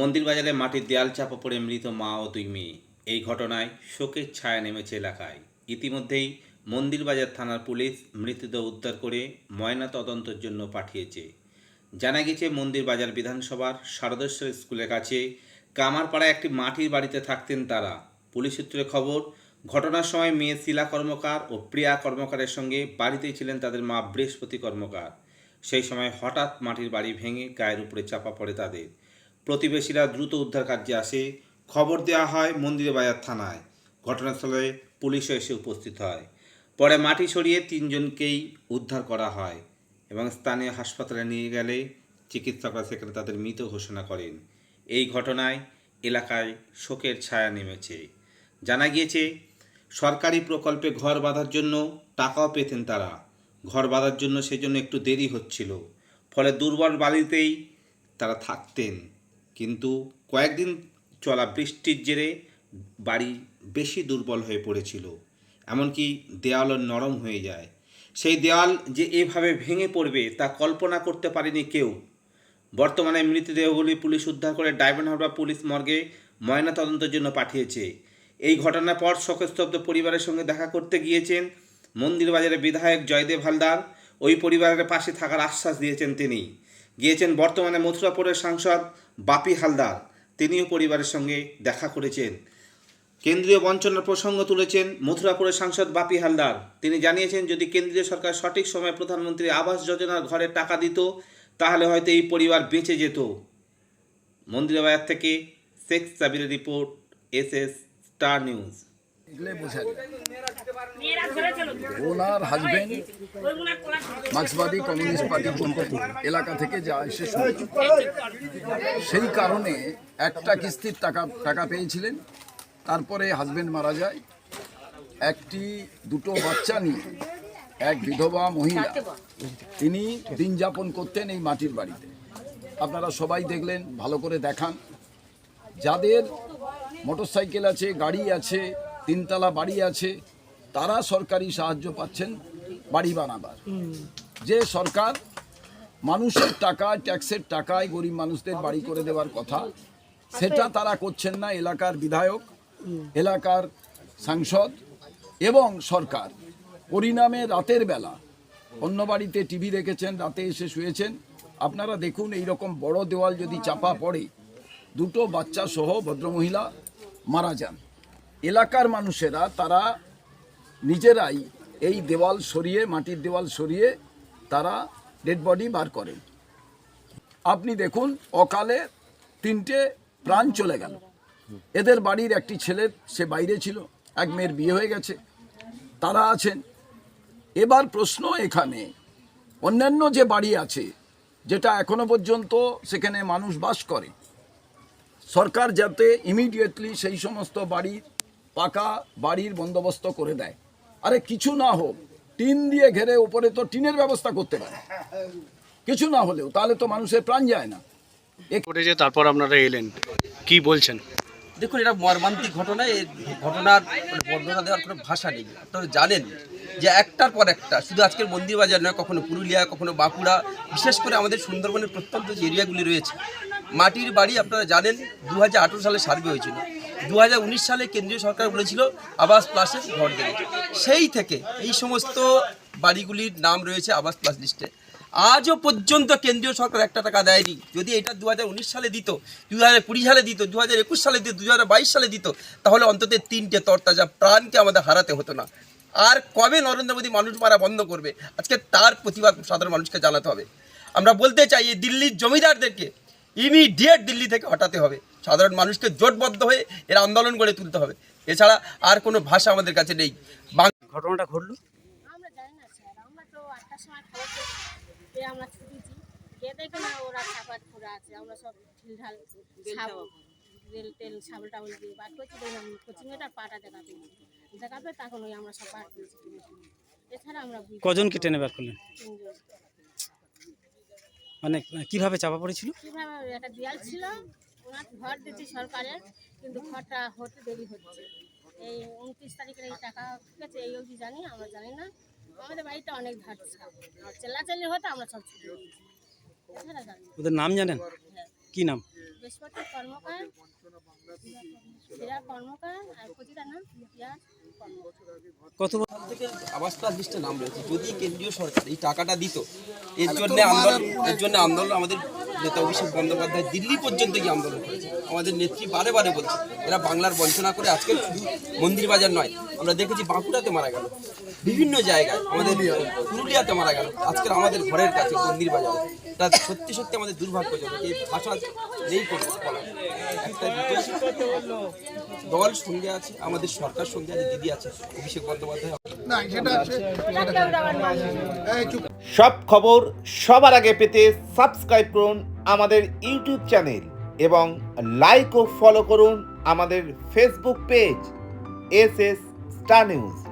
মন্দির বাজারে মাটির দেয়াল চাপা পড়ে মৃত মা ও দুই মেয়ে। এই ঘটনায় শোকের ছায়া নেমেছে এলাকায়। ইতিমধ্যেই মন্দির বাজার থানার পুলিশ মৃতদেহ উদ্ধার করে ময়না তদন্তের জন্য পাঠিয়েছে। জানা গেছে মন্দির বাজার বিধানসভার শারদেশ্বর স্কুলের কাছে কামারপাড়ায় একটি মাটির বাড়িতে থাকতেন তারা। পুলিশ সূত্রে খবর, ঘটনার সময় মেয়ে শিলা কর্মকার ও প্রিয়া কর্মকারের সঙ্গে বাড়িতেই ছিলেন তাদের মা বৃহস্পতি কর্মকার। সেই সময় হঠাৎ মাটির বাড়ি ভেঙে গায়ের উপরে চাপা পড়ে তাদের। প্রতিবেশীরা দ্রুত উদ্ধার কার্যে আসে। খবর দেওয়া হয় মন্দিরে বাজার থানায়। ঘটনাস্থলে পুলিশও এসে উপস্থিত হয়। পরে মাটি সরিয়ে তিনজনকেই উদ্ধার করা হয় এবং স্থানীয় হাসপাতালে নিয়ে গেলে চিকিৎসকরা সেখানে তাদের মৃত ঘোষণা করেন। এই ঘটনায় এলাকায় শোকের ছায়া নেমেছে। জানা গিয়েছে, সরকারি প্রকল্পে ঘর বাঁধার জন্য টাকাও পেতেন তারা। ঘর বাঁধার জন্য সেজন্য একটু দেরি হচ্ছিল। ফলে দুর্বল বাড়িতেই তারা থাকতেন। কিন্তু কয়েকদিন চলা বৃষ্টির জেরে বাড়ি বেশি দুর্বল হয়ে পড়েছিল, এমনকি দেওয়ালও নরম হয়ে যায়। সেই দেওয়াল যে এভাবে ভেঙে পড়বে তা কল্পনা করতে পারেনি কেউ। বর্তমানে মৃতদেহগুলি পুলিশ উদ্ধার করে ডায়মন্ড হারবার পুলিশ মর্গে ময়না তদন্তের জন্য পাঠিয়েছে। এই ঘটনার পর শোকস্তব্ধ পরিবারের সঙ্গে দেখা করতে গিয়েছেন মন্দির বাজারের বিধায়ক জয়দেব হালদার। ওই পরিবারের পাশে থাকার আশ্বাস দিয়েছেন তিনি। গিয়েছেন বর্তমানে মথুরাপুরের সাংসদ বাপি হালদার, তিনিও পরিবারের সঙ্গে দেখা করেছেন। কেন্দ্রীয় বঞ্চনার প্রসঙ্গ তুলেছেন মথুরাপুরের সাংসদ বাপি হালদার। তিনি জানিয়েছেন, যদি কেন্দ্রীয় সরকার সঠিক সময়ে প্রধানমন্ত্রী আবাস যোজনার ঘরে টাকা দিত, তাহলে হয়তো এই পরিবার বেঁচে যেত। মন্দিরবাজার থেকে Sheikh সাবিরের report, S S Star News. এগুলো বোঝা যায়। ওনার হাজবেন্ড মার্ক্সবাদী কমিউনিস্ট পার্টি এলাকা থেকে যা এসে সেই কারণে একটা কিস্তির টাকা টাকা পেয়েছিলেন। তারপরে হাজবেন্ড মারা যায়। একটি দুটো বাচ্চা নিয়ে এক বিধবা মহিলা তিনি দিন যাপন করতেন এই মাটির বাড়িতে। আপনারা সবাই দেখলেন ভালো করে দেখান। যাদের মোটরসাইকেল আছে গাড়ি আছে তিনতলা বাড়ি আছে, তারা সরকারি সাহায্য পাচ্ছেন বাড়ি বানাবার। যে সরকার মানুষের টাকায় ট্যাক্সের টাকায় গরিব মানুষদের বাড়ি করে দেওয়ার কথা, সেটা তারা করছেন না এলাকার বিধায়ক, এলাকার সাংসদ এবং সরকার। পরিণামে রাতের বেলা অন্য বাড়িতে টিভি দেখেছেন, রাতে এসে শুয়েছেন। আপনারা দেখুন এই রকম বড় দেওয়াল যদি চাপা পড়ে, দুটো বাচ্চা সহ ভদ্রমহিলা মারা যান। এলাকার মানুষেরা, তারা নিজেরাই এই দেওয়াল সরিয়ে, মাটির দেওয়াল সরিয়ে তারা ডেড বডি বার করেন আপনি দেখুন, অকালে তিনটে প্রাণ চলে গেল। এদের বাড়ির একটি ছেলে, সে বাইরে ছিল, এক মেয়ের বিয়ে হয়ে গেছে। তারা আছেন। এবার প্রশ্ন এখানে, অন্যান্য যে বাড়ি আছে, যেটা এখনও পর্যন্ত সেখানে মানুষ বাস করে, সরকার যাতে ইমিডিয়েটলি সেই সমস্ত বাড়ির পাকা বাড়ির বন্দোবস্ত করে দেয়। আরে কিছু না হোক টিন দিয়ে ঘেরে উপরে তো টিনের ব্যবস্থা করতে পারে। কিছু না হলেও তাহলে তো মানুষের প্রাণ যায় না। ঘটেছে তারপর আপনারা এলেন। কি বলছেন? দেখুন এটা মর্মান্তিক ঘটনা এই ঘটনার মানে বর্ণনা দেওয়ার কোনো ভাষা নেই। আপনারা জানেন যে একটার পর একটা শুধু আজকের মন্দির বাজার নয় কখনো পুরুলিয়া কখনো বাঁকুড়া বিশেষ করে আমাদের সুন্দরবনের প্রত্যন্ত যে এরিয়াগুলি রয়েছে মাটির বাড়ি আপনারা জানেন দু হাজার আঠারো সালে সার্ভে হয়েছিল। দু হাজার উনিশ সালে কেন্দ্রীয় সরকার বলেছিল আবাস প্লাসের ঘর দেবে। সেই থেকে এই সমস্ত বাড়িগুলির নাম রয়েছে আবাস প্লাস লিস্টে। আজও পর্যন্ত কেন্দ্রীয় সরকার একটা টাকা দেয়নি। যদি এটা দু হাজার উনিশ সালে দিত দু হাজার কুড়ি সালে দিত দু হাজার একুশ সালে দিত দু হাজার বাইশ সালে দিত, তাহলে অন্তত তিনটে তরতাজা প্রাণকে আমাদের হারাতে হতো না। আর কবে নরেন্দ্র মোদী মানুষ মারা বন্ধ করবে? আজকে তার প্রতিবাদ সাধারণ মানুষকে জানাতে হবে। আমরা বলতে চাই, এই দিল্লির জমিদারদেরকে ইমিডিয়েট দিল্লি থেকে হটাতে হবে। সাধারণ মানুষকে জোটবদ্ধ হয়ে এর আন্দোলন গড়ে তুলতে হবে। এছাড়া আর কোনো ভাষা আমাদের কাছে নেই। ঘটনাটা ঘটলো? আমরা জানি না আমরা তো আটটার সময় খবর পেয়েছি। পেয়ে আমরা ছুটেছি। গিয়ে দেখি না ওরা ছাপাত আছে। আমরা সব ঢিলঢাল তেল তেল ছাবল টাবল দিয়ে বার করছি। দেখলাম কোচিংয়েটার পাটা দেখাবে দেখাবে তখন ওই আমরা সব বার করেছি। এছাড়া আমরা কজনকে টেনে বার করলেন? মানে কীভাবে চাপা পড়েছিল? কীভাবে? একটা দেয়াল ছিল। ঘর দিচ্ছি সরকারের কিন্তু ঘরটা হতে দেরি হচ্ছে। এই উনত্রিশ তারিখের এই টাকা ঠিক আছে এই অবধি জানি আমরা জানি না। আমাদের বাড়িটা অনেক ধার চেল্লাচেল্লি হতো আমরা সব ছুটে। ওদের নাম জানেন? হ্যাঁ। কি নাম? বৃহস্পতি কর্মকার কর্মকার আর প্রতিটার নাম কত ব- থেকে আবাস প্লাস লিস্টে নাম রয়েছে। যদি কেন্দ্রীয় সরকার এই টাকাটা দিত এর জন্য আন্দোলন এর জন্য আন্দোলন আমাদের নেতা অভিষেক বন্দ্যোপাধ্যায় দিল্লি পর্যন্ত গিয়ে আন্দোলন করেছে। আমাদের নেত্রী বারে বারে বলছে এরা বাংলার বঞ্চনা করে আজকে শুধু মন্দির বাজার নয় আমরা দেখেছি বাঁকুড়াতে মারা গেল। বিভিন্ন জায়গায় আমাদের পুরুলিয়াতে মারা গেল। আজকের আমাদের ঘরের কাছে মন্দির বাজার তা সত্যি সত্যি আমাদের দুর্ভাগ্যজনক এই ভাষা নেই কোনো একটা দল সঙ্গে আছে আমাদের সরকার সঙ্গে আছে দিদি আছে অভিষেক বন্দ্যোপাধ্যায় সব খবর সবার আগে পেতে সাবস্ক্রাইব করুন আমাদের ইউটিউব চ্যানেল এবং লাইক ও ফলো করুন আমাদের Facebook page S S Star News.